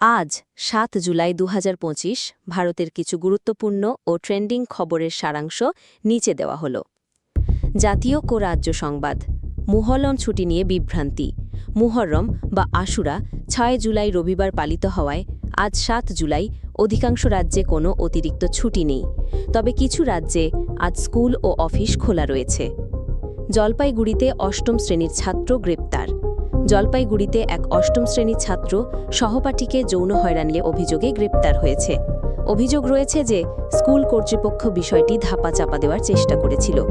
আজ, সাত জুলাই দু হাজার পঁচিশ, ভারতের কিছু গুরুত্বপূর্ণ ও ট্রেন্ডিং খবরের সারাংশ নিচে দেওয়া হল। জাতীয় ও রাজ্য সংবাদ। মুহররম ছুটি নিয়ে বিভ্রান্তি। মুহররম বা আশুরা, ছয় জুলাই রবিবার পালিত হওয়ায় আজ সাত জুলাই অধিকাংশ রাজ্যে কোনো অতিরিক্ত ছুটি নেই। তবে কিছু রাজ্যে আজ স্কুল ও অফিস খোলা রয়েছে। জলপাইগুড়িতে অষ্টম শ্রেণির ছাত্র গ্রেপ্তার। জলপাইগুড়িতে এক অষ্টম শ্রেণির ছাত্র সহপাঠীকে যৌন হয়রানিয়ে অভিযোগে গ্রেপ্তার হয়েছে। অভিযোগ রয়েছে যে, স্কুল কর্তৃপক্ষ বিষয়টি ধাপা চাপা দেওয়ার চেষ্টা করেছিল।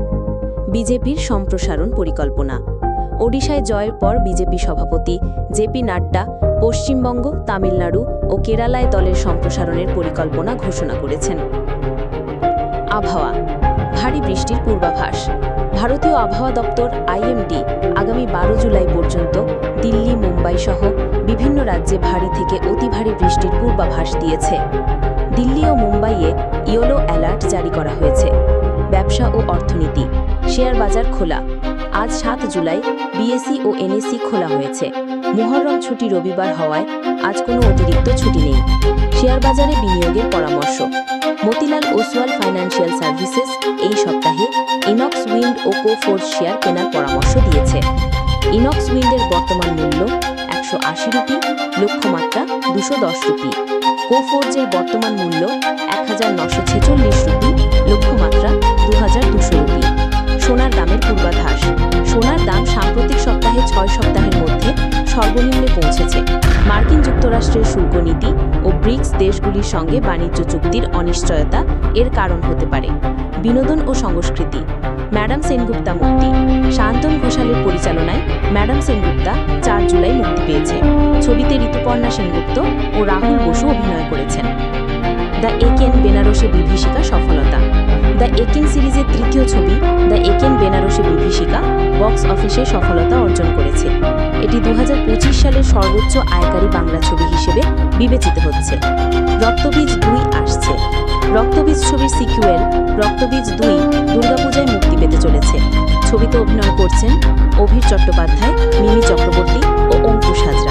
বিজেপির সম্প্রসারণ পরিকল্পনা। ওডিশায় জয়ের পর বিজেপি সভাপতি জেপি নাড্ডা পশ্চিমবঙ্গ, তামিলনাড়ু ও কেরালায় দলের সম্প্রসারণের পরিকল্পনা ঘোষণা করেছেন। আবহাওয়া। ভারী বৃষ্টির পূর্বাভাস। ভারতীয় আবহাওয়া দপ্তর আইএমডি আগামী বারো জুলাই পর্যন্ত দিল্লি, মুম্বাই সহ বিভিন্ন রাজ্যে ভারী থেকে অতি ভারী বৃষ্টির পূর্বাভাস দিয়েছে। দিল্লি ও মুম্বাইয়ে ইয়েলো অ্যালার্ট জারি করা হয়েছে। ব্যবসা ও অর্থনীতি, শেয়ার বাজার খোলা। আজ সাত জুলাই বিএসসি ও এনএসসি খোলা হয়েছে। মুহররম ছুটি রবিবার হওয়ায় আজ কোনো অতিরিক্ত ছুটি নেই। শেয়ার বাজারে বিনিয়োগের পরামর্শ। মতিলাল ওসওয়াল ফাইন্যান্সিয়াল সার্ভিসেস এই সপ্তাহে ইনক্স উইন্ড ও কোফোর্স শেয়ার কেনার পরামর্শ দিয়েছে। ইনক্স উইন্ডের বর্তমান মূল্য একশো আশি রুপি, লক্ষ্যমাত্রা দুশো দশ রুপি। কোফোর্জের বর্তমান মূল্য এক হাজার নশো ছেচল্লিশ রুপি, লক্ষ্যমাত্রা দু হাজার দুশো রুপি। সোনার দামের পূর্বাভাস সোনার দাম সাম্প্রতিক সপ্তাহে ছয় সপ্তাহের মধ্যে সর্বনিম্নে পৌঁছেছে। মার্কিন যুক্তরাষ্ট্রের শুল্ক নীতি ও ব্রিক্স দেশগুলির সঙ্গে বাণিজ্য চুক্তির অনিশ্চয়তা এর কারণ হতে পারে। বিনোদন ও সংস্কৃতি। ম্যাডাম সেনগুপ্তা মুক্তি শান্তন ঘোষালের পরিচালনায় ম্যাডাম সেনগুপ্তা চার জুলাই মুক্তি পেয়েছে। ছবিতে ঋতুপর্ণা সেনগুপ্ত ও রাহুল বসু অভিনয় করেছেন। দ্য একেন বেনারসে বিভীষিকা সফলতা। দ্য একেন সিরিজের তৃতীয় ছবি দ্য একেন বেনারসে বিভীষিকা বক্স অফিসে সফলতা অর্জন করেছে। এটি দু হাজার পঁচিশ সালের সর্বোচ্চ আয়কারী বাংলা ছবি হিসেবে বিবেচিত হচ্ছে। রক্তবীজ দুই আসছে। রক্তবীজ ছবির সিকুয়েল রক্তবীজ দুই দুর্গাপূজায় মুক্তি পেতে চলেছে। ছবিতে অভিনয় করছেন অভির চট্টোপাধ্যায়, মিমি চক্রবর্তী ও অঙ্কুশ হাজরা।